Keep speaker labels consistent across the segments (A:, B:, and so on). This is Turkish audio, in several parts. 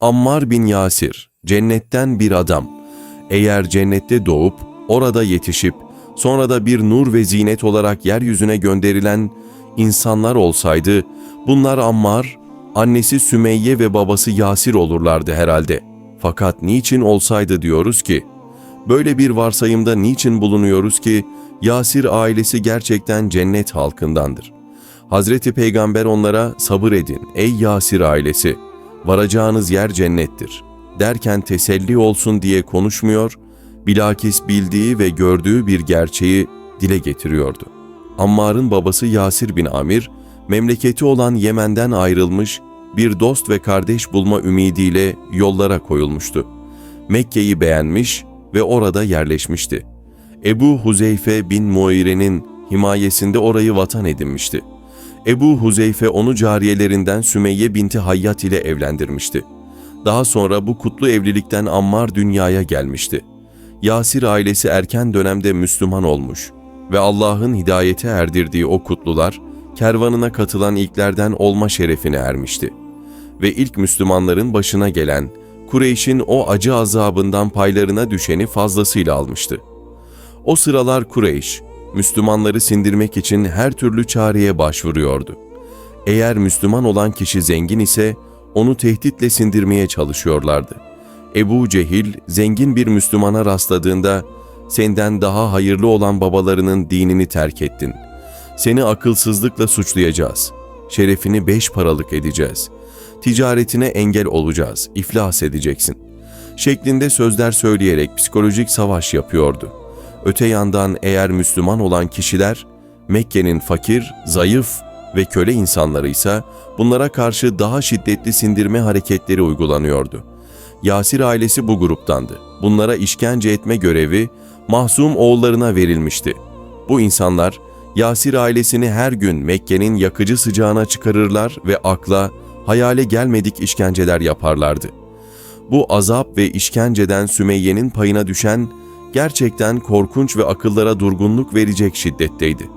A: Ammar bin Yasir, cennetten bir adam. Eğer cennette doğup, orada yetişip, sonra da bir nur ve zinet olarak yeryüzüne gönderilen insanlar olsaydı, bunlar Ammar, annesi Sümeyye ve babası Yasir olurlardı herhalde. Fakat niçin olsaydı diyoruz ki, böyle bir varsayımda niçin bulunuyoruz ki, Yasir ailesi gerçekten cennet halkındandır. Hazreti Peygamber onlara sabır edin ey Yasir ailesi, varacağınız yer cennettir derken teselli olsun diye konuşmuyor, bilakis bildiği ve gördüğü bir gerçeği dile getiriyordu. Ammar'ın babası Yasir bin Amir, memleketi olan Yemen'den ayrılmış, bir dost ve kardeş bulma ümidiyle yollara koyulmuştu. Mekke'yi beğenmiş ve orada yerleşmişti. Ebu Huzeyfe bin Muire'nin himayesinde orayı vatan edinmişti. Ebu Huzeyfe onu cariyelerinden Sümeyye binti Hayyat ile evlendirmişti. Daha sonra bu kutlu evlilikten Ammar dünyaya gelmişti. Yasir ailesi erken dönemde Müslüman olmuş ve Allah'ın hidayete erdirdiği o kutlular, kervanına katılan ilklerden olma şerefine ermişti. Ve ilk Müslümanların başına gelen, Kureyş'in o acı azabından paylarına düşeni fazlasıyla almıştı. O sıralar Kureyş, Müslümanları sindirmek için her türlü çareye başvuruyordu. Eğer Müslüman olan kişi zengin ise onu tehditle sindirmeye çalışıyorlardı. Ebu Cehil zengin bir Müslümana rastladığında senden daha hayırlı olan babalarının dinini terk ettin. Seni akılsızlıkla suçlayacağız. Şerefini beş paralık edeceğiz. Ticaretine engel olacağız, iflas edeceksin. Şeklinde sözler söyleyerek psikolojik savaş yapıyordu. Öte yandan eğer Müslüman olan kişiler, Mekke'nin fakir, zayıf ve köle insanları ise bunlara karşı daha şiddetli sindirme hareketleri uygulanıyordu. Yasir ailesi bu gruptandı. Bunlara işkence etme görevi mahzum oğullarına verilmişti. Bu insanlar Yasir ailesini her gün Mekke'nin yakıcı sıcağına çıkarırlar ve akla, hayale gelmedik işkenceler yaparlardı. Bu azap ve işkenceden Sümeyye'nin payına düşen gerçekten korkunç ve akıllara durgunluk verecek şiddetteydi.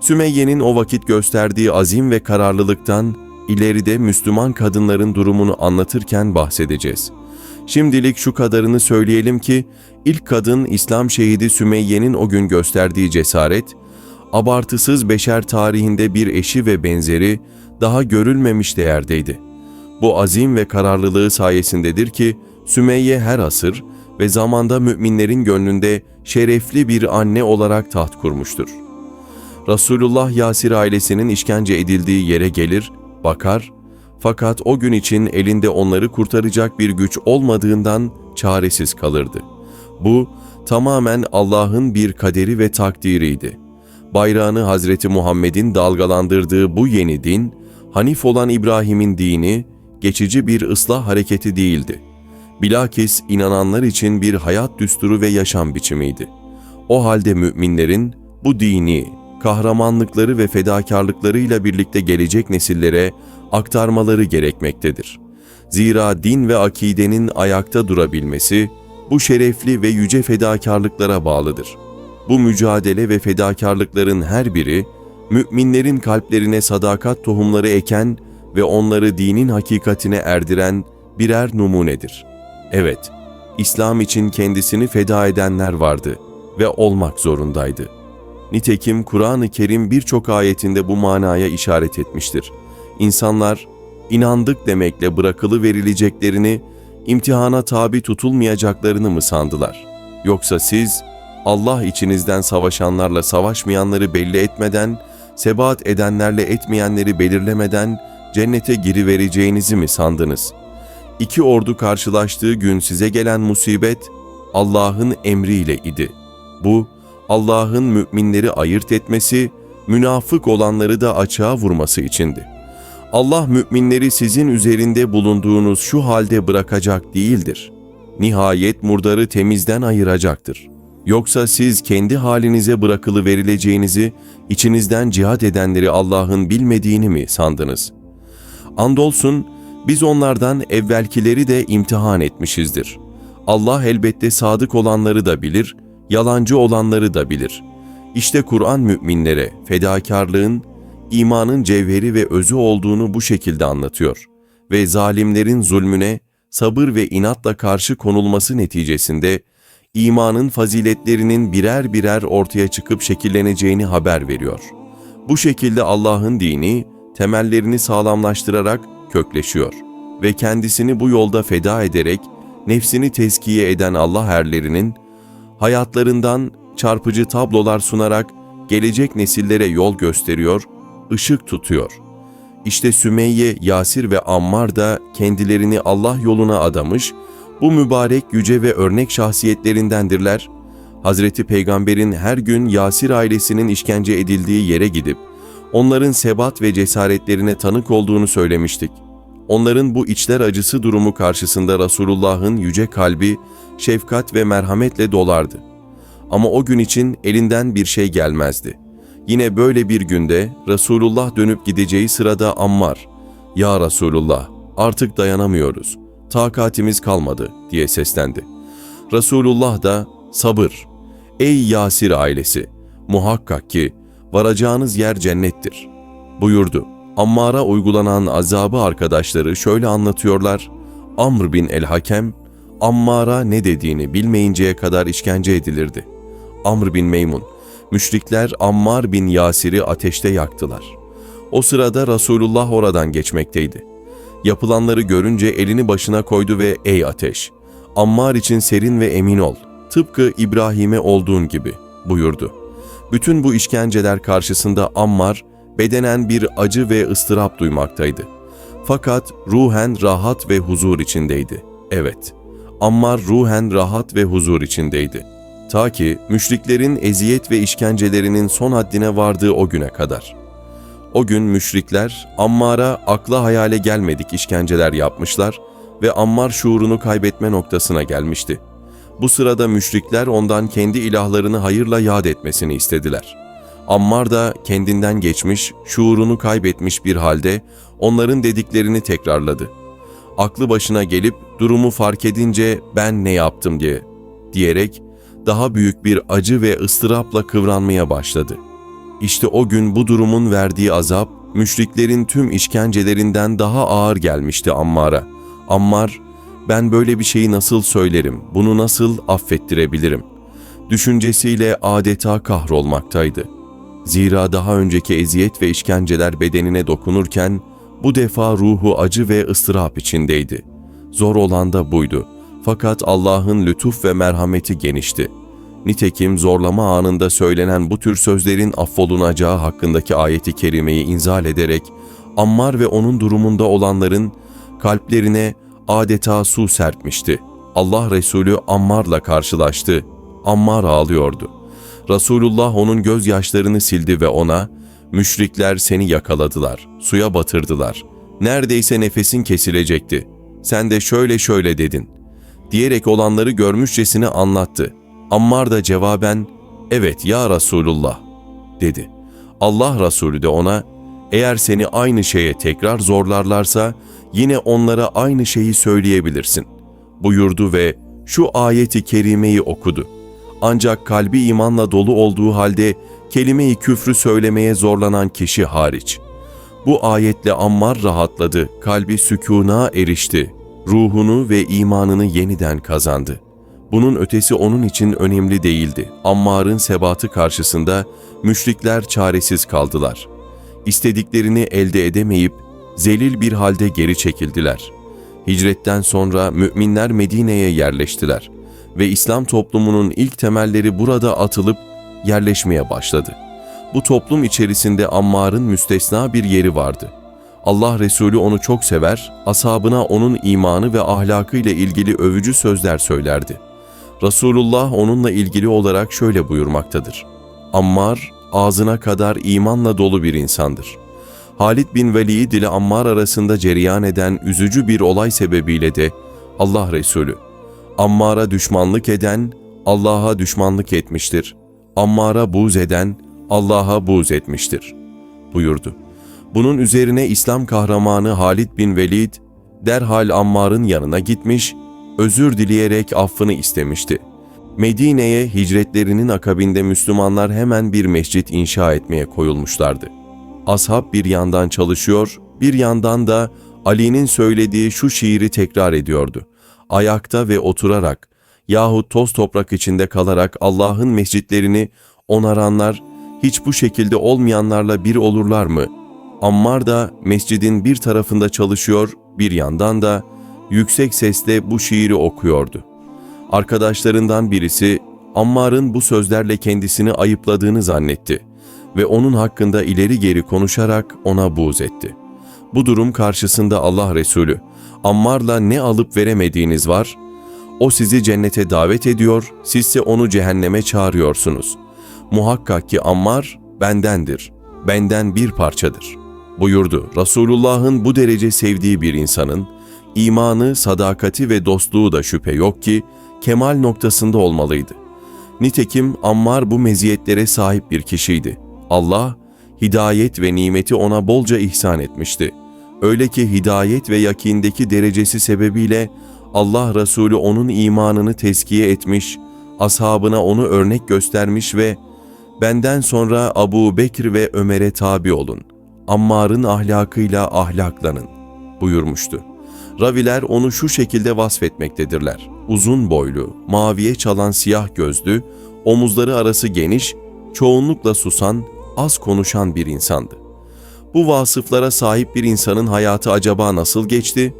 A: Sümeyye'nin o vakit gösterdiği azim ve kararlılıktan ileride Müslüman kadınların durumunu anlatırken bahsedeceğiz. Şimdilik şu kadarını söyleyelim ki ilk kadın İslam şehidi Sümeyye'nin o gün gösterdiği cesaret, abartısız beşer tarihinde bir eşi ve benzeri daha görülmemiş değerdeydi. Bu azim ve kararlılığı sayesindedir ki Sümeyye her asır ve zamanda müminlerin gönlünde şerefli bir anne olarak taht kurmuştur. Resulullah Yasir ailesinin işkence edildiği yere gelir, bakar fakat o gün için elinde onları kurtaracak bir güç olmadığından çaresiz kalırdı. Bu tamamen Allah'ın bir kaderi ve takdiriydi. Bayrağını Hazreti Muhammed'in dalgalandırdığı bu yeni din, Hanif olan İbrahim'in dini, geçici bir ıslah hareketi değildi. Bilakis inananlar için bir hayat düsturu ve yaşam biçimiydi. O halde müminlerin bu dini, kahramanlıkları ve fedakarlıklarıyla birlikte gelecek nesillere aktarmaları gerekmektedir. Zira din ve akidenin ayakta durabilmesi bu şerefli ve yüce fedakarlıklara bağlıdır. Bu mücadele ve fedakarlıkların her biri müminlerin kalplerine sadakat tohumları eken ve onları dinin hakikatine erdiren birer numunedir. Evet, İslam için kendisini feda edenler vardı ve olmak zorundaydı. Nitekim Kur'an-ı Kerim birçok ayetinde bu manaya işaret etmiştir. İnsanlar inandık demekle bırakılı verileceklerini, imtihana tabi tutulmayacaklarını mı sandılar? Yoksa siz Allah içinizden savaşanlarla savaşmayanları belli etmeden, sebat edenlerle etmeyenleri belirlemeden cennete girivereceğinizi mi sandınız? İki ordu karşılaştığı gün size gelen musibet Allah'ın emriyle idi. Bu, Allah'ın müminleri ayırt etmesi, münafık olanları da açığa vurması içindi. Allah müminleri sizin üzerinde bulunduğunuz şu halde bırakacak değildir. Nihayet murdarı temizden ayıracaktır. Yoksa siz kendi halinize bırakılı verileceğinizi, içinizden cihat edenleri Allah'ın bilmediğini mi sandınız? Andolsun biz onlardan evvelkileri de imtihan etmişizdir. Allah elbette sadık olanları da bilir, yalancı olanları da bilir. İşte Kur'an müminlere fedakarlığın, imanın cevheri ve özü olduğunu bu şekilde anlatıyor ve zalimlerin zulmüne, sabır ve inatla karşı konulması neticesinde imanın faziletlerinin birer birer ortaya çıkıp şekilleneceğini haber veriyor. Bu şekilde Allah'ın dini temellerini sağlamlaştırarak kökleşiyor ve kendisini bu yolda feda ederek nefsini tezkiye eden Allah erlerinin hayatlarından çarpıcı tablolar sunarak gelecek nesillere yol gösteriyor, ışık tutuyor. İşte Sümeyye, Yasir ve Ammar da kendilerini Allah yoluna adamış, bu mübarek yüce ve örnek şahsiyetlerindendirler. Hazreti Peygamber'in her gün Yasir ailesinin işkence edildiği yere gidip, onların sebat ve cesaretlerine tanık olduğunu söylemiştik. Onların bu içler acısı durumu karşısında Resulullah'ın yüce kalbi şefkat ve merhametle dolardı. Ama o gün için elinden bir şey gelmezdi. Yine böyle bir günde Resulullah dönüp gideceği sırada Ammar, ''Ya Resulullah, artık dayanamıyoruz, takatimiz kalmadı.'' diye seslendi. Resulullah da, ''Sabır, ey Yasir ailesi, muhakkak ki varacağınız yer cennettir.'' buyurdu. Ammar'a uygulanan azabı arkadaşları şöyle anlatıyorlar. Amr bin el-Hakem, Ammar'a ne dediğini bilmeyinceye kadar işkence edilirdi. Amr bin Meymun, müşrikler Ammar bin Yasir'i ateşte yaktılar. O sırada Resulullah oradan geçmekteydi. Yapılanları görünce elini başına koydu ve ''Ey ateş, Ammar için serin ve emin ol, tıpkı İbrahim'e olduğun gibi.'' buyurdu. Bütün bu işkenceler karşısında Ammar, bedenen bir acı ve ıstırap duymaktaydı. Fakat ruhen rahat ve huzur içindeydi. Evet, Ammar ruhen rahat ve huzur içindeydi. Ta ki müşriklerin eziyet ve işkencelerinin son haddine vardığı o güne kadar. O gün müşrikler Ammar'a akla hayale gelmedik işkenceler yapmışlar ve Ammar şuurunu kaybetme noktasına gelmişti. Bu sırada müşrikler ondan kendi ilahlarını hayırla yad etmesini istediler. Ammar da kendinden geçmiş, şuurunu kaybetmiş bir halde onların dediklerini tekrarladı. Aklı başına gelip durumu fark edince ben ne yaptım diye diyerek daha büyük bir acı ve ıstırapla kıvranmaya başladı. İşte o gün bu durumun verdiği azap, müşriklerin tüm işkencelerinden daha ağır gelmişti Ammar'a. Ammar, ben böyle bir şeyi nasıl söylerim, bunu nasıl affettirebilirim? Düşüncesiyle adeta kahrolmaktaydı. Zira daha önceki eziyet ve işkenceler bedenine dokunurken, bu defa ruhu acı ve ıstırap içindeydi. Zor olan da buydu. Fakat Allah'ın lütuf ve merhameti genişti. Nitekim zorlama anında söylenen bu tür sözlerin affolunacağı hakkındaki ayeti kerimeyi inzal ederek Ammar ve onun durumunda olanların kalplerine adeta su serpmişti. Allah Resulü Ammar'la karşılaştı. Ammar ağlıyordu. Resulullah onun gözyaşlarını sildi ve ona, ''Müşrikler seni yakaladılar, suya batırdılar. Neredeyse nefesin kesilecekti. Sen de şöyle şöyle dedin.'' diyerek olanları görmüşçesine anlattı. Ammar da cevaben, ''Evet ya Resulullah.'' dedi. Allah Resulü de ona, ''Eğer seni aynı şeye tekrar zorlarlarsa, yine onlara aynı şeyi söyleyebilirsin.'' buyurdu ve şu ayeti kerimeyi okudu. Ancak kalbi imanla dolu olduğu halde kelime-i küfrü söylemeye zorlanan kişi hariç. Bu ayetle Ammar rahatladı, kalbi sükûna erişti, ruhunu ve imanını yeniden kazandı. Bunun ötesi onun için önemli değildi. Ammar'ın sebatı karşısında müşrikler çaresiz kaldılar. İstediklerini elde edemeyip zelil bir halde geri çekildiler. Hicretten sonra müminler Medine'ye yerleştiler ve İslam toplumunun ilk temelleri burada atılıp yerleşmeye başladı. Bu toplum içerisinde Ammar'ın müstesna bir yeri vardı. Allah Resulü onu çok sever, ashabına onun imanı ve ahlakı ile ilgili övücü sözler söylerdi. Resulullah onunla ilgili olarak şöyle buyurmaktadır. Ammar ağzına kadar imanla dolu bir insandır. Halid bin Velid ile Ammar arasında cereyan eden üzücü bir olay sebebiyle de Allah Resulü, Ammar'a düşmanlık eden Allah'a düşmanlık etmiştir. Ammar'a buz eden Allah'a buz etmiştir buyurdu. Bunun üzerine İslam kahramanı Halid bin Velid derhal Ammar'ın yanına gitmiş, özür dileyerek affını istemişti. Medine'ye hicretlerinin akabinde Müslümanlar hemen bir mescit inşa etmeye koyulmuşlardı. Ashab bir yandan çalışıyor, bir yandan da Ali'nin söylediği şu şiiri tekrar ediyordu. Ayakta ve oturarak yahut toz toprak içinde kalarak Allah'ın mescitlerini onaranlar hiç bu şekilde olmayanlarla bir olurlar mı? Ammar da mescidin bir tarafında çalışıyor, bir yandan da yüksek sesle bu şiiri okuyordu. Arkadaşlarından birisi Ammar'ın bu sözlerle kendisini ayıpladığını zannetti ve onun hakkında ileri geri konuşarak ona buğz etti. Bu durum karşısında Allah Resulü, Ammar'la ne alıp veremediğiniz var? O sizi cennete davet ediyor, sizse onu cehenneme çağırıyorsunuz. Muhakkak ki Ammar bendendir, benden bir parçadır. Buyurdu, Resulullah'ın bu derece sevdiği bir insanın, imanı, sadakati ve dostluğu da şüphe yok ki, kemal noktasında olmalıydı. Nitekim Ammar bu meziyetlere sahip bir kişiydi. Allah, hidayet ve nimeti ona bolca ihsan etmişti. Öyle ki hidayet ve yakindeki derecesi sebebiyle Allah Resulü onun imanını teskiye etmiş, ashabına onu örnek göstermiş ve benden sonra Abu Bekir ve Ömer'e tabi olun. Ammar'ın ahlakıyla ahlaklanın buyurmuştu. Raviler onu şu şekilde vasfetmektedirler. Uzun boylu, maviye çalan siyah gözlü, omuzları arası geniş, çoğunlukla susan, az konuşan bir insandı. Bu vasıflara sahip bir insanın hayatı acaba nasıl geçti?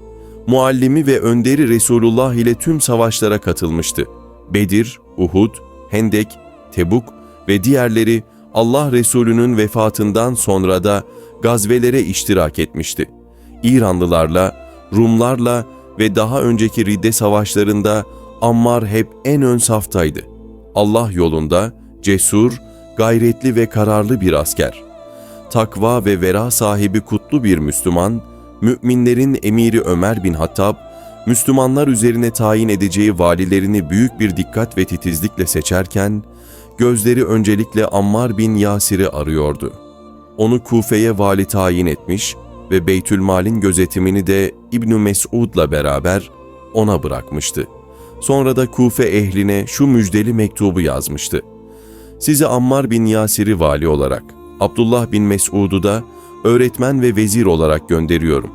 A: Muallimi ve önderi Resulullah ile tüm savaşlara katılmıştı. Bedir, Uhud, Hendek, Tebuk ve diğerleri Allah Resulü'nün vefatından sonra da gazvelere iştirak etmişti. İranlılarla, Rumlarla ve daha önceki Ridde savaşlarında Ammar hep en ön saftaydı. Allah yolunda cesur, gayretli ve kararlı bir asker. Takva ve vera sahibi kutlu bir Müslüman, müminlerin emiri Ömer bin Hattab, Müslümanlar üzerine tayin edeceği valilerini büyük bir dikkat ve titizlikle seçerken, gözleri öncelikle Ammar bin Yasir'i arıyordu. Onu Kufe'ye vali tayin etmiş ve Beytülmal'in gözetimini de İbn Mesud'la beraber ona bırakmıştı. Sonra da Kufe ehline şu müjdeli mektubu yazmıştı. Sizi Ammar bin Yasir'i vali olarak, Abdullah bin Mesud'u da öğretmen ve vezir olarak gönderiyorum.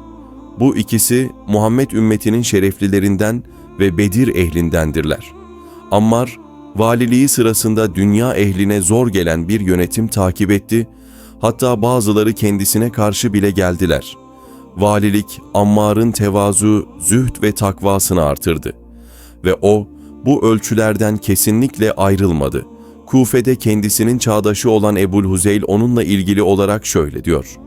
A: Bu ikisi Muhammed ümmetinin şereflilerinden ve Bedir ehlindendirler. Ammar, valiliği sırasında dünya ehline zor gelen bir yönetim takip etti, hatta bazıları kendisine karşı bile geldiler. Valilik, Ammar'ın tevazu, zühd ve takvasını artırdı. Ve o, bu ölçülerden kesinlikle ayrılmadı. Kufe'de kendisinin çağdaşı olan Ebul Huzeyl onunla ilgili olarak şöyle diyor.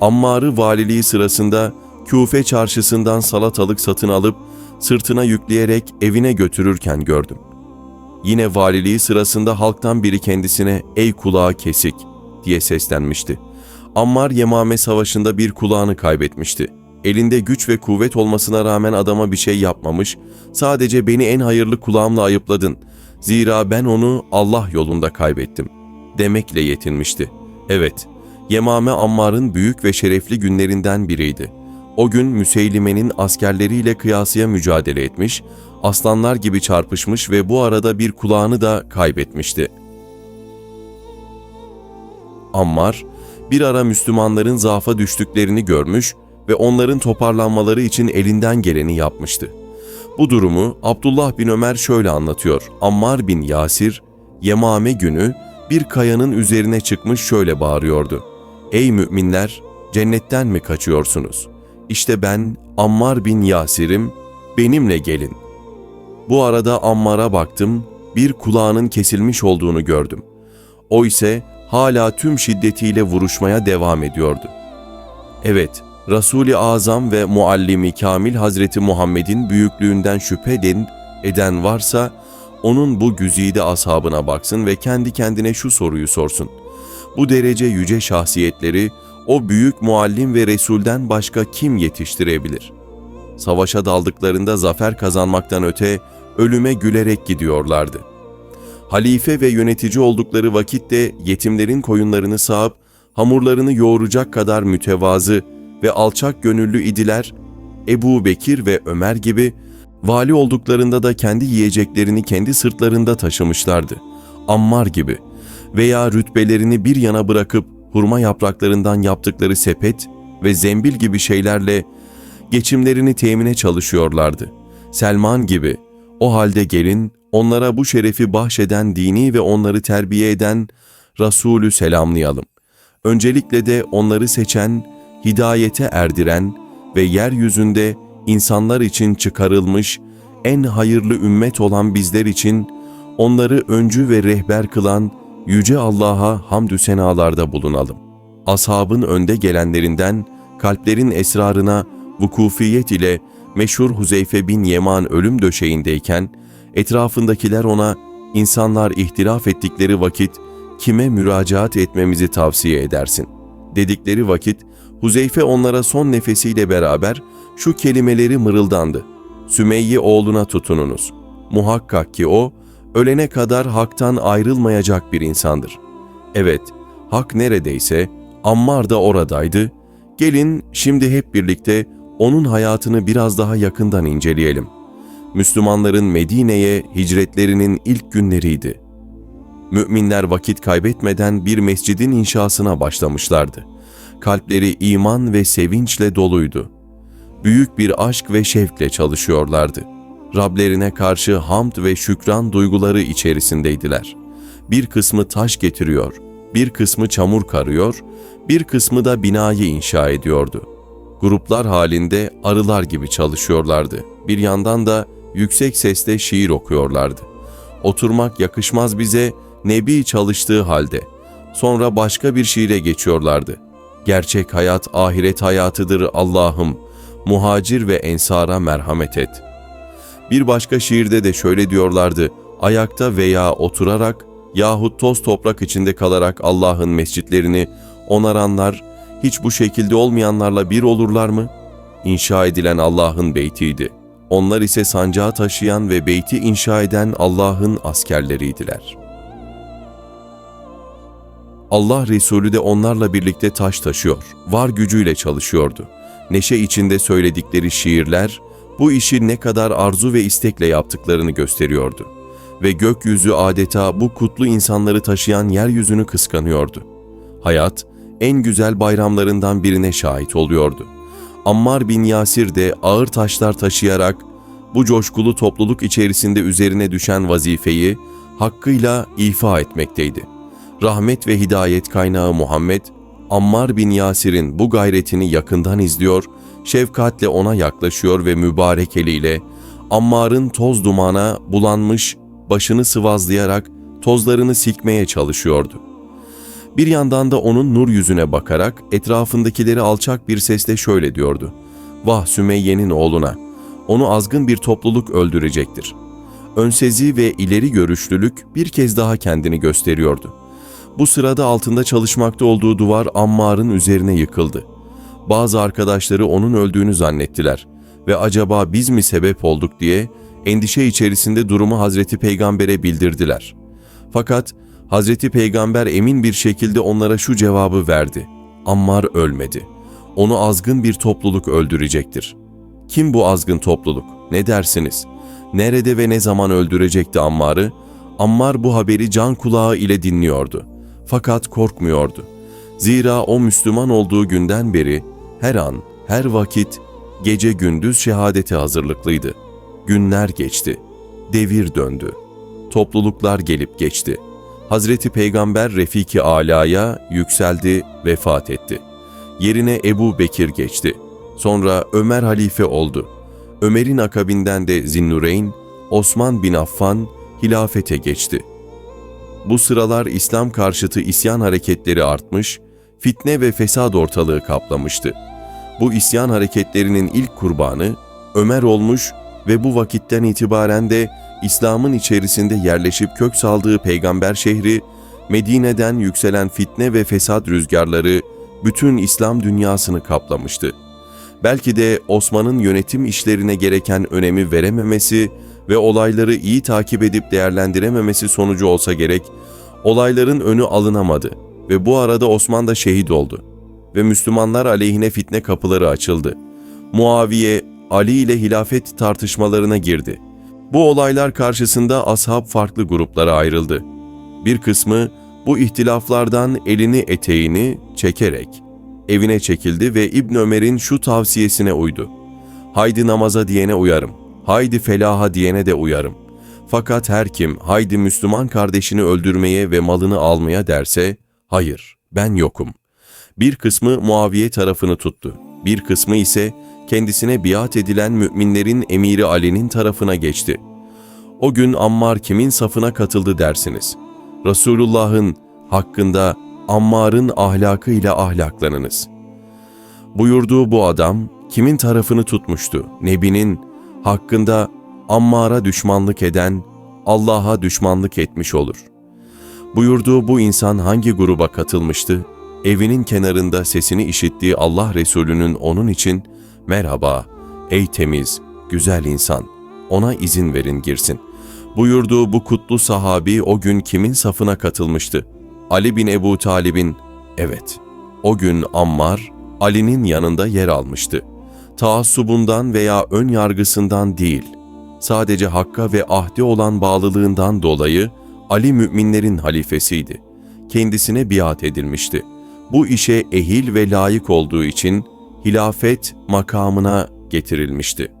A: Ammar'ı valiliği sırasında Kufe çarşısından salatalık satın alıp sırtına yükleyerek evine götürürken gördüm. Yine valiliği sırasında halktan biri kendisine ''Ey kulağı kesik'' diye seslenmişti. Ammar Yemame Savaşı'nda bir kulağını kaybetmişti. Elinde güç ve kuvvet olmasına rağmen adama bir şey yapmamış, sadece beni en hayırlı kulağımla ayıpladın. Zira ben onu Allah yolunda kaybettim. Demekle yetinmişti. Evet, Yemame Ammar'ın büyük ve şerefli günlerinden biriydi. O gün Müseylime'nin askerleriyle kıyasıya mücadele etmiş, aslanlar gibi çarpışmış ve bu arada bir kulağını da kaybetmişti. Ammar, bir ara Müslümanların zaafa düştüklerini görmüş ve onların toparlanmaları için elinden geleni yapmıştı. Bu durumu Abdullah bin Ömer şöyle anlatıyor. Ammar bin Yasir, Yemame günü bir kayanın üzerine çıkmış şöyle bağırıyordu. Ey müminler, cennetten mi kaçıyorsunuz? İşte ben Ammar bin Yasir'im, benimle gelin. Bu arada Ammar'a baktım, bir kulağının kesilmiş olduğunu gördüm. O ise hala tüm şiddetiyle vuruşmaya devam ediyordu. Evet, Resul-i Azam ve Muallimi Kamil Hazreti Muhammed'in büyüklüğünden şüphe eden, eden varsa, onun bu güzide ashabına baksın ve kendi kendine şu soruyu sorsun. Bu derece yüce şahsiyetleri, o büyük muallim ve Resul'den başka kim yetiştirebilir? Savaşa daldıklarında zafer kazanmaktan öte, ölüme gülerek gidiyorlardı. Halife ve yönetici oldukları vakitte yetimlerin koyunlarını sağıp, hamurlarını yoğuracak kadar mütevazı ve alçak gönüllü idiler, Ebu Bekir ve Ömer gibi, vali olduklarında da kendi yiyeceklerini kendi sırtlarında taşımışlardı. Ammar gibi veya rütbelerini bir yana bırakıp hurma yapraklarından yaptıkları sepet ve zembil gibi şeylerle geçimlerini temine çalışıyorlardı. Selman gibi o halde gelin onlara bu şerefi bahşeden dini ve onları terbiye eden Resulü selamlayalım. Öncelikle de onları seçen, hidayete erdiren ve yeryüzünde insanlar için çıkarılmış en hayırlı ümmet olan bizler için onları öncü ve rehber kılan Yüce Allah'a hamdü senalarda bulunalım. Ashabın önde gelenlerinden kalplerin esrarına vukufiyet ile meşhur Huzeyfe bin Yeman ölüm döşeğindeyken etrafındakiler ona insanlar ihtilaf ettikleri vakit kime müracaat etmemizi tavsiye edersin? Dedikleri vakit Huzeyfe onlara son nefesiyle beraber şu kelimeleri mırıldandı. Sümeyye oğluna tutununuz. Muhakkak ki o, ölene kadar haktan ayrılmayacak bir insandır. Evet, hak neredeyse, Ammar da oradaydı. Gelin şimdi hep birlikte onun hayatını biraz daha yakından inceleyelim. Müslümanların Medine'ye hicretlerinin ilk günleriydi. Müminler vakit kaybetmeden bir mescidin inşasına başlamışlardı. Kalpleri iman ve sevinçle doluydu. Büyük bir aşk ve şevkle çalışıyorlardı. Rablerine karşı hamd ve şükran duyguları içerisindeydiler. Bir kısmı taş getiriyor, bir kısmı çamur karıyor, bir kısmı da binayı inşa ediyordu. Gruplar halinde arılar gibi çalışıyorlardı. Bir yandan da yüksek sesle şiir okuyorlardı. Oturmak yakışmaz bize, Nebi çalıştığı halde. Sonra başka bir şiire geçiyorlardı. Gerçek hayat ahiret hayatıdır Allah'ım. Muhacir ve ensara merhamet et. Bir başka şiirde de şöyle diyorlardı. Ayakta veya oturarak yahut toz toprak içinde kalarak Allah'ın mescitlerini onaranlar hiç bu şekilde olmayanlarla bir olurlar mı? İnşa edilen Allah'ın beytiydi. Onlar ise sancağı taşıyan ve beyti inşa eden Allah'ın askerleriydiler.'' Allah Resulü de onlarla birlikte taş taşıyor, var gücüyle çalışıyordu. Neşe içinde söyledikleri şiirler, bu işi ne kadar arzu ve istekle yaptıklarını gösteriyordu. Ve gökyüzü adeta bu kutlu insanları taşıyan yeryüzünü kıskanıyordu. Hayat, en güzel bayramlarından birine şahit oluyordu. Ammar bin Yasir de ağır taşlar taşıyarak bu coşkulu topluluk içerisinde üzerine düşen vazifeyi hakkıyla ifa etmekteydi.'' Rahmet ve hidayet kaynağı Muhammed, Ammar bin Yasir'in bu gayretini yakından izliyor, şefkatle ona yaklaşıyor ve mübarek eliyle Ammar'ın toz dumana bulanmış başını sıvazlayarak tozlarını silkmeye çalışıyordu. Bir yandan da onun nur yüzüne bakarak etrafındakileri alçak bir sesle şöyle diyordu. Vah Sümeyye'nin oğluna, onu azgın bir topluluk öldürecektir. Önsezi ve ileri görüşlülük bir kez daha kendini gösteriyordu.'' Bu sırada altında çalışmakta olduğu duvar Ammar'ın üzerine yıkıldı. Bazı arkadaşları onun öldüğünü zannettiler ve acaba biz mi sebep olduk diye endişe içerisinde durumu Hazreti Peygamber'e bildirdiler. Fakat Hazreti Peygamber emin bir şekilde onlara şu cevabı verdi. Ammar ölmedi. Onu azgın bir topluluk öldürecektir. Kim bu azgın topluluk? Ne dersiniz? Nerede ve ne zaman öldürecekti Ammar'ı? Ammar bu haberi can kulağı ile dinliyordu.'' Fakat korkmuyordu. Zira o Müslüman olduğu günden beri her an, her vakit gece gündüz şehadete hazırlıklıydı. Günler geçti. Devir döndü. Topluluklar gelip geçti. Hazreti Peygamber Refiki Ala'ya yükseldi, vefat etti. Yerine Ebu Bekir geçti. Sonra Ömer halife oldu. Ömer'in akabinden de Zinnureyn, Osman bin Affan hilafete geçti.'' Bu sıralar İslam karşıtı isyan hareketleri artmış, fitne ve fesad ortalığı kaplamıştı. Bu isyan hareketlerinin ilk kurbanı Ömer olmuş ve bu vakitten itibaren de İslam'ın içerisinde yerleşip kök saldığı peygamber şehri, Medine'den yükselen fitne ve fesad rüzgarları bütün İslam dünyasını kaplamıştı. Belki de Osman'ın yönetim işlerine gereken önemi verememesi ve olayları iyi takip edip değerlendirememesi sonucu olsa gerek, olayların önü alınamadı ve bu arada Osman da şehit oldu ve Müslümanlar aleyhine fitne kapıları açıldı. Muaviye, Ali ile hilafet tartışmalarına girdi. Bu olaylar karşısında ashab farklı gruplara ayrıldı. Bir kısmı bu ihtilaflardan elini eteğini çekerek evine çekildi ve İbn Ömer'in şu tavsiyesine uydu. Haydi namaza diyene uyarım. Haydi felaha diyene de uyarım. Fakat her kim haydi Müslüman kardeşini öldürmeye ve malını almaya derse, hayır ben yokum. Bir kısmı Muaviye tarafını tuttu. Bir kısmı ise kendisine biat edilen müminlerin emiri Ali'nin tarafına geçti. O gün Ammar kimin safına katıldı dersiniz. Resulullah'ın hakkında Ammar'ın ahlakıyla ahlaklanınız. Buyurduğu bu adam kimin tarafını tutmuştu? Nebinin hakkında Ammar'a düşmanlık eden Allah'a düşmanlık etmiş olur. Buyurduğu bu insan hangi gruba katılmıştı? Evinin kenarında sesini işittiği Allah Resulü'nün onun için merhaba ey temiz, güzel insan ona izin verin girsin. Buyurduğu bu kutlu sahabi o gün kimin safına katılmıştı? Ali bin Ebu Talib'in, evet, o gün Ammar, Ali'nin yanında yer almıştı. Taassubundan veya ön yargısından değil, sadece hakka ve ahde olan bağlılığından dolayı Ali müminlerin halifesiydi. Kendisine biat edilmişti. Bu işe ehil ve layık olduğu için hilafet makamına getirilmişti.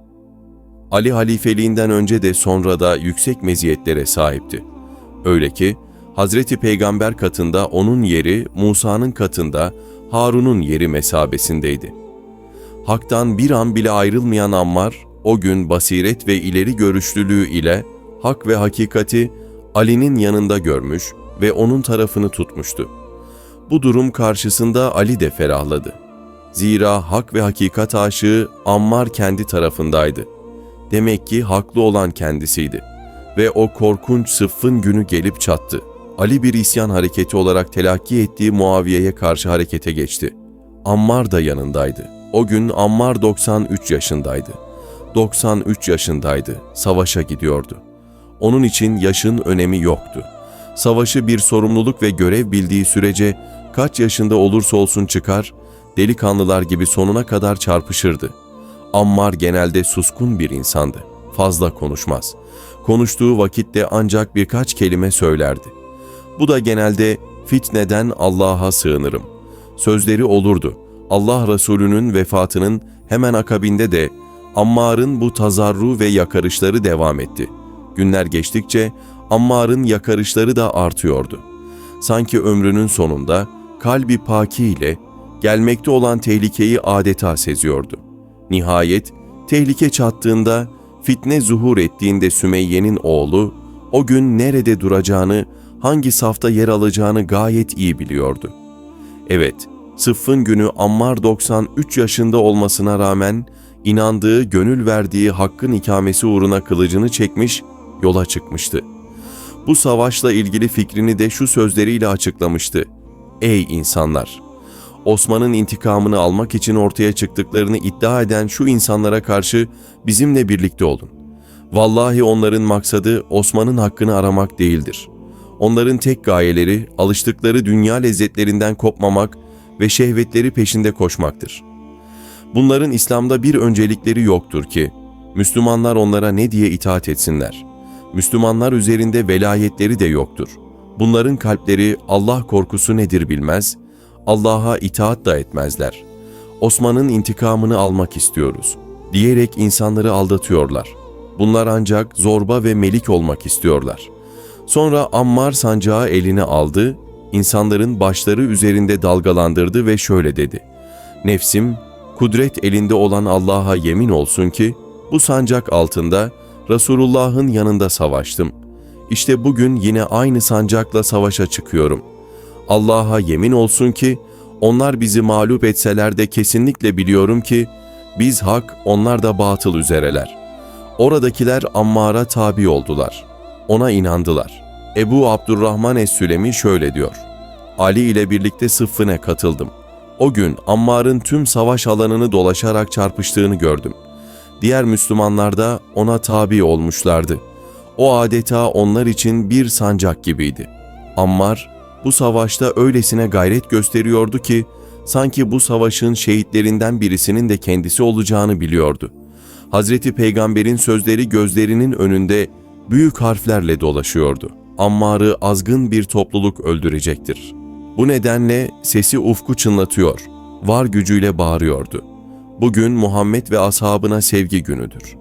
A: Ali halifeliğinden önce de sonra da yüksek meziyetlere sahipti. Öyle ki Hazreti Peygamber katında onun yeri Musa'nın katında Harun'un yeri mesabesindeydi. Hak'tan bir an bile ayrılmayan Ammar, o gün basiret ve ileri görüşlülüğü ile hak ve hakikati Ali'nin yanında görmüş ve onun tarafını tutmuştu. Bu durum karşısında Ali de ferahladı. Zira hak ve hakikat aşığı Ammar kendi tarafındaydı. Demek ki haklı olan kendisiydi. Ve o korkunç sıffın günü gelip çattı. Ali bir isyan hareketi olarak telakki ettiği Muaviye'ye karşı harekete geçti. Ammar da yanındaydı. O gün Ammar 93 yaşındaydı. 93 yaşındaydı. Savaşa gidiyordu. Onun için yaşın önemi yoktu. Savaşı bir sorumluluk ve görev bildiği sürece kaç yaşında olursa olsun çıkar, delikanlılar gibi sonuna kadar çarpışırdı. Ammar genelde suskun bir insandı. Fazla konuşmaz. Konuştuğu vakitte ancak birkaç kelime söylerdi. Bu da genelde fitneden Allah'a sığınırım. Sözleri olurdu. Allah Resulü'nün vefatının hemen akabinde de Ammar'ın bu tazarru ve yakarışları devam etti. Günler geçtikçe Ammar'ın yakarışları da artıyordu. Sanki ömrünün sonunda kalbi paki ile gelmekte olan tehlikeyi adeta seziyordu. Nihayet tehlike çattığında, fitne zuhur ettiğinde Sümeyye'nin oğlu o gün nerede duracağını, hangi safta yer alacağını gayet iyi biliyordu. Evet, Sıffın günü Ammar 93 yaşında olmasına rağmen inandığı, gönül verdiği hakkın ikamesi uğruna kılıcını çekmiş, yola çıkmıştı. Bu savaşla ilgili fikrini de şu sözleriyle açıklamıştı. Ey insanlar! Osman'ın intikamını almak için ortaya çıktıklarını iddia eden şu insanlara karşı bizimle birlikte olun. Vallahi onların maksadı Osman'ın hakkını aramak değildir. Onların tek gayeleri alıştıkları dünya lezzetlerinden kopmamak ve şehvetleri peşinde koşmaktır. Bunların İslam'da bir öncelikleri yoktur ki, Müslümanlar onlara ne diye itaat etsinler. Müslümanlar üzerinde velayetleri de yoktur. Bunların kalpleri Allah korkusu nedir bilmez, Allah'a itaat da etmezler. Osman'ın intikamını almak istiyoruz diyerek insanları aldatıyorlar. Bunlar ancak zorba ve melik olmak istiyorlar. Sonra Ammar sancağı eline aldı, insanların başları üzerinde dalgalandırdı ve şöyle dedi. Nefsim, kudret elinde olan Allah'a yemin olsun ki, bu sancak altında Resulullah'ın yanında savaştım. İşte bugün yine aynı sancakla savaşa çıkıyorum. Allah'a yemin olsun ki, onlar bizi mağlup etseler de kesinlikle biliyorum ki, biz hak, onlar da batıl üzereler. Oradakiler Ammar'a tabi oldular. Ona inandılar. Ebu Abdurrahman Es-Sülemi şöyle diyor. Ali ile birlikte sıffına katıldım. O gün Ammar'ın tüm savaş alanını dolaşarak çarpıştığını gördüm. Diğer Müslümanlar da ona tabi olmuşlardı. O adeta onlar için bir sancak gibiydi. Ammar bu savaşta öylesine gayret gösteriyordu ki sanki bu savaşın şehitlerinden birisinin de kendisi olacağını biliyordu. Hazreti Peygamber'in sözleri gözlerinin önünde büyük harflerle dolaşıyordu. Ammar'ı azgın bir topluluk öldürecektir. Bu nedenle sesi ufku çınlatıyor, var gücüyle bağırıyordu. Bugün Muhammed ve ashabına sevgi günüdür.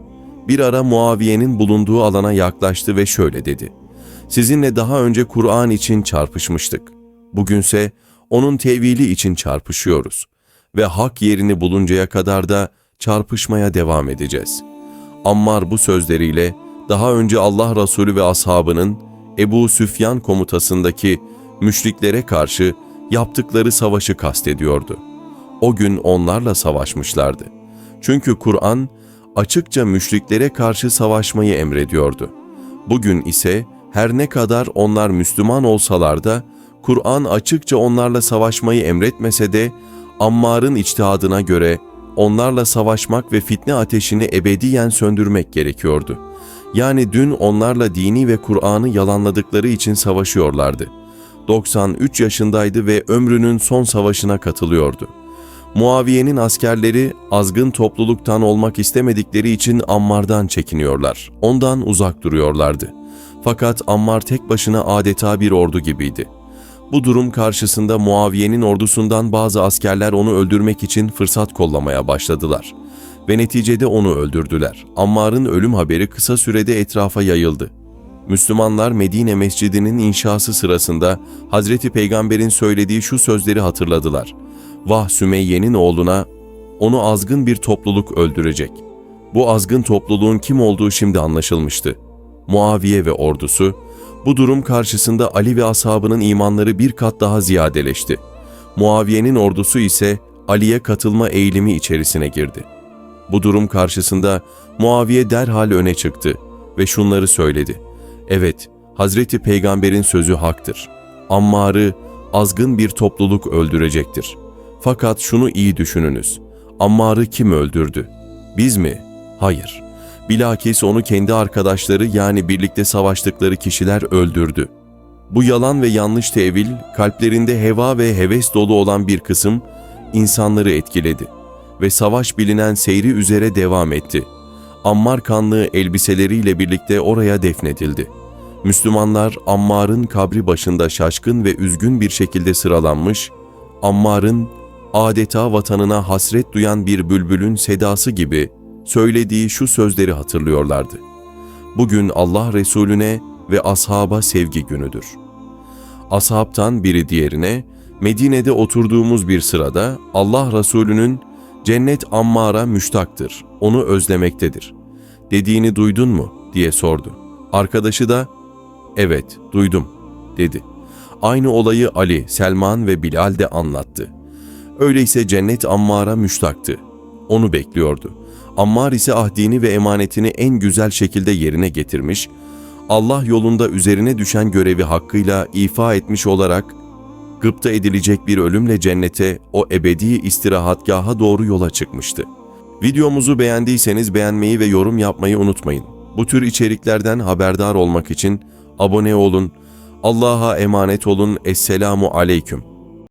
A: Bir ara Muaviye'nin bulunduğu alana yaklaştı ve şöyle dedi. Sizinle daha önce Kur'an için çarpışmıştık. Bugünse onun tevili için çarpışıyoruz. Ve hak yerini buluncaya kadar da çarpışmaya devam edeceğiz. Ammar bu sözleriyle daha önce Allah Resulü ve ashabının Ebu Süfyan komutasındaki müşriklere karşı yaptıkları savaşı kastediyordu. O gün onlarla savaşmışlardı. Çünkü Kur'an açıkça müşriklere karşı savaşmayı emrediyordu. Bugün ise her ne kadar onlar Müslüman olsalar da Kur'an açıkça onlarla savaşmayı emretmese de Ammar'ın içtihadına göre onlarla savaşmak ve fitne ateşini ebediyen söndürmek gerekiyordu. Yani dün onlarla dini ve Kur'an'ı yalanladıkları için savaşıyorlardı. 93 yaşındaydı ve ömrünün son savaşına katılıyordu. Muaviye'nin askerleri azgın topluluktan olmak istemedikleri için Ammar'dan çekiniyorlar. Ondan uzak duruyorlardı. Fakat Ammar tek başına adeta bir ordu gibiydi. Bu durum karşısında Muaviye'nin ordusundan bazı askerler onu öldürmek için fırsat kollamaya başladılar. Ve neticede onu öldürdüler. Ammar'ın ölüm haberi kısa sürede etrafa yayıldı. Müslümanlar Medine Mescidi'nin inşası sırasında Hazreti Peygamber'in söylediği şu sözleri hatırladılar. Vah Sümeyye'nin oğluna onu azgın bir topluluk öldürecek. Bu azgın topluluğun kim olduğu şimdi anlaşılmıştı. Muaviye ve ordusu, bu durum karşısında Ali ve ashabının imanları bir kat daha ziyadeleşti. Muaviye'nin ordusu ise Ali'ye katılma eğilimi içerisine girdi. Bu durum karşısında Muaviye derhal öne çıktı ve şunları söyledi. Evet, Hazreti Peygamber'in sözü haktır. Ammar'ı azgın bir topluluk öldürecektir. Fakat şunu iyi düşününüz. Ammar'ı kim öldürdü? Biz mi? Hayır. Bilakis onu kendi arkadaşları yani birlikte savaştıkları kişiler öldürdü. Bu yalan ve yanlış tevil, kalplerinde heva ve heves dolu olan bir kısım insanları etkiledi ve savaş bilinen seyri üzere devam etti. Ammar kanlı elbiseleriyle birlikte oraya defnedildi. Müslümanlar Ammar'ın kabri başında şaşkın ve üzgün bir şekilde sıralanmış, Ammar'ın adeta vatanına hasret duyan bir bülbülün sedası gibi söylediği şu sözleri hatırlıyorlardı. Bugün Allah Resulüne ve ashaba sevgi günüdür. Ashabtan biri diğerine, Medine'de oturduğumuz bir sırada Allah Resulü'nün cennet Ammar'a müştaktır, onu özlemektedir. Dediğini duydun mu diye sordu. Arkadaşı da evet duydum dedi. Aynı olayı Ali, Selman ve Bilal de anlattı. Öyleyse cennet Ammar'a müştaktı. Onu bekliyordu. Ammar ise ahdini ve emanetini en güzel şekilde yerine getirmiş, Allah yolunda üzerine düşen görevi hakkıyla ifa etmiş olarak gıpta edilecek bir ölümle cennete, o ebedi istirahatgaha doğru yola çıkmıştı. Videomuzu beğendiyseniz beğenmeyi ve yorum yapmayı unutmayın. Bu tür içeriklerden haberdar olmak için abone olun. Allah'a emanet olun. Esselamu Aleyküm.